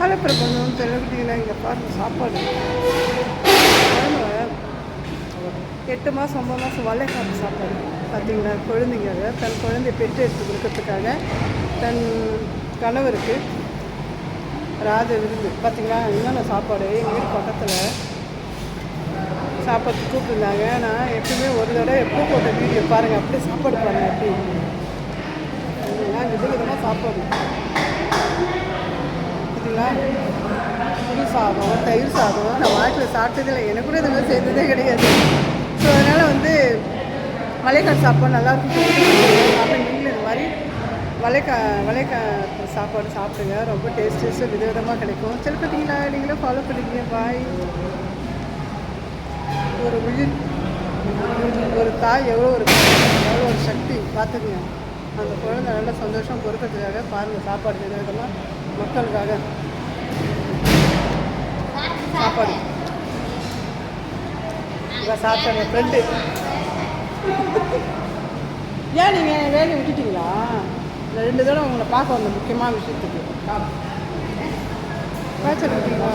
Hello பிரபந்தம் தெரியல இங்கே பாருங்க சாப்பாடு. எட்டு மாதம் ஒம்பது மாதம் வளைக்காப்பு சாப்பாடு. பார்த்தீங்களா குழந்தைங்க அதை தன் குழந்தைய பெற்று எடுத்து கொடுக்கறதுக்காக தன் கணவருக்கு ராஜ விருந்து. பார்த்தீங்களா என்னென்ன சாப்பாடு? எங்கள் வீட்டு பக்கத்தில் சாப்பாடு கூப்பிட்டுருந்தாங்க. நான் எப்பவுமே ஒரு தடவை எப்போ போட்ட வீடியோ பாருங்கள் அப்படியே சாப்பாடு பாருங்கள் அப்படி. நான் விதவிதமாக சாப்பாடு பார்த்தீங்களா புளி சாதம் தயிர் சாதம். நான் வாழ்க்கையில் சாப்பிட்டதில்லை எனக்கு கூட இதெல்லாம் சேர்ந்ததே கிடையாது. ஸோ அதனால் வந்து வளைக்கால் சாப்பாடு நல்லாயிருக்கும் அப்படின்னு நீங்களும் இந்த மாதிரி. வளைக்கா வளைக்கா சாப்பாடு சாப்பிடுங்க. ரொம்ப டேஸ்ட் டேஸ்ட்டு விதவிதமாக கிடைக்கும். சரி பார்த்தீங்களா நீங்களும் ஃபாலோ பண்ணிக்கங்க. பாய் ஒரு உயிர் ஒரு தாய் எவ்வளோ ஒரு எவ்வளோ ஒரு சக்தி. பார்த்துக்குங்க. அந்த குழந்தை நல்ல சந்தோஷம் பொறுக்கிறதுக்காக பாருங்கள் சாப்பாடு வித விதமாக மக்களுக்காக சாப்பாடு. இவன் சாப்பிட்டாங்க ஃப்ரெண்டு ஏன் நீங்கள் வேலையை விட்டுட்டீங்களா? இந்த ரெண்டு தடவை உங்களை பார்க்க வந்த முக்கியமான விஷயத்துக்கு. காய்ச்சல் விட்டீங்களா